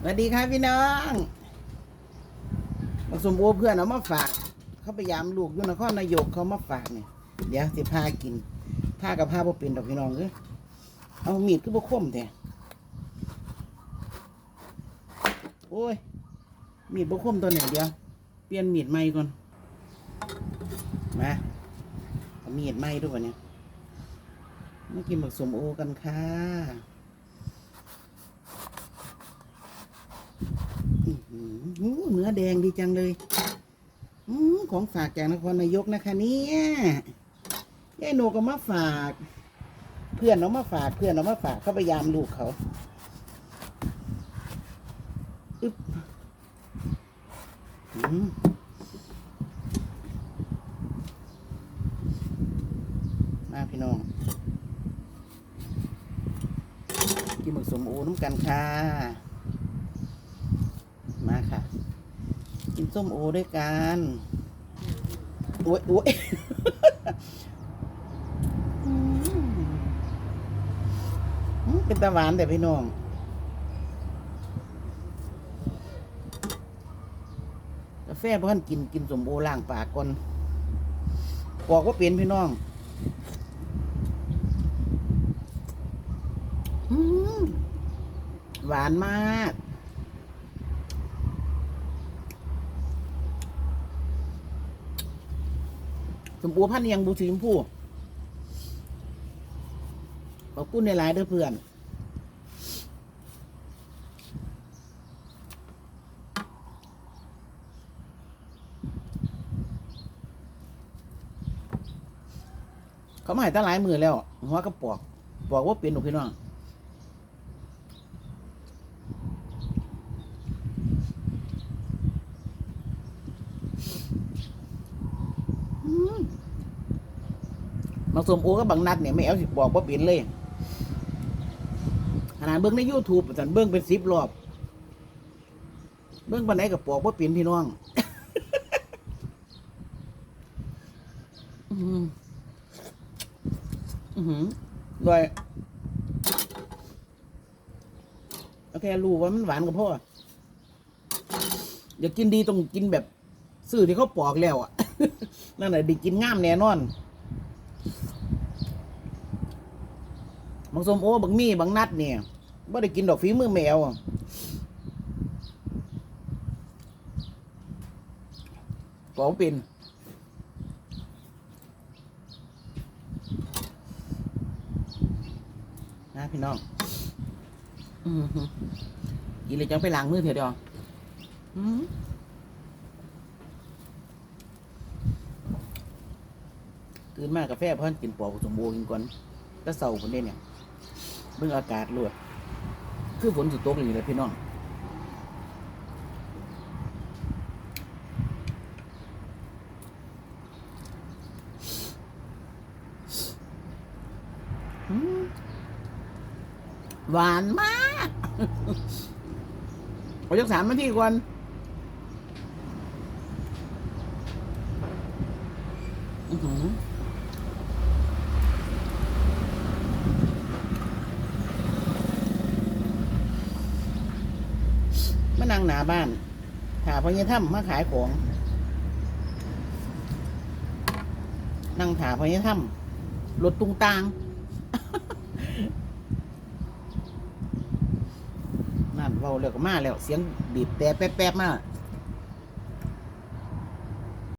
สวัสดีครับพี่น้องมาสมโอเพื่อนเอามาฝาก เขาพยายามลูกอยู่นครนายกเขามาฝากเนี่ยเดี๋ยวสิพากินพากับพาบ่เป็นดอกพี่น้องเอ้ยเอามีดคือบ่คมแต่โอ้ย มีดบ่คมตัวไหนเดียว เปลี่ยนมีดใหม่ก่อน มาเอามีดใหม่ด้วยเนี่ยมากินบักสมโอกันค่ะ อื้อหือหูเนื้ อแดงดีจังเลยอของฝากจากนครนายกนะคะเนี่ยยายโนก็มาฝาก เพื่อนเอามาฝากเพื่อนเอามาฝากเขาพยายามลูกเขาอึ๊บอืมมาพี่น้อง กินหมึกสมโอน้ำกันค่ะ มาค่ะ กินส้มโอด้วยกันโอ้ยโอ้ยเป็นตาหวานแต่พี่น้องกาแฟเพื่อนกินกินสมโอล่างปากก่อนบอกว่าเป็นพี่น้องหวานมาก สมบูพันธุ์ยังบูสีชมพูขอบคุณในหลายเด้อเพื่อนเขามาให้ตั้งหลายมือแล้วหัวกระปอกบอกว่าเป็นหนูพี่น้อง มาสมโอกับบางนัดเนี่ยไม่เอาสิบอกว่าเป็นเลยขนาดเบิ้งใน YouTube สันเบิ้งเป็นสิบรอบ เบิ้งปันไหนกับบอกว่าเป็นพี่น้องอือหืออือหือด้วยโอเครู้ว่ามันหวานกับพ่ออยากกินดีต้องกินแบบ ซื้อที่เขาปอกแล้วอะ นั่นแหละดีกินง่ามแน่นอน บางสมโอบางมีบางนัดเนี่ยไม่ได้กินดอกฝีมือแมวอะบอกป็นนะพี่น้องอือหือกินเลยจังไปล้างมือเถอะเดียวอืมตื่นมากาแฟเพิ่นกินปอกสมบูรณ์กินก่อนแล้วเสาคนนี้เนี่ย เบิ่งอากาศรวด คือฝนสิตกนี่แหละพี่น้องหวานมากขอจักสามนาทีก่อนอือหือานั่งหนาบ้านถาพญาถ้ำมาขายของนั่งถาพญาถ้ำรถตุงตางนั่นเบาเลือก็มาแล้ว เสียงบีบแต่แป๊บๆมา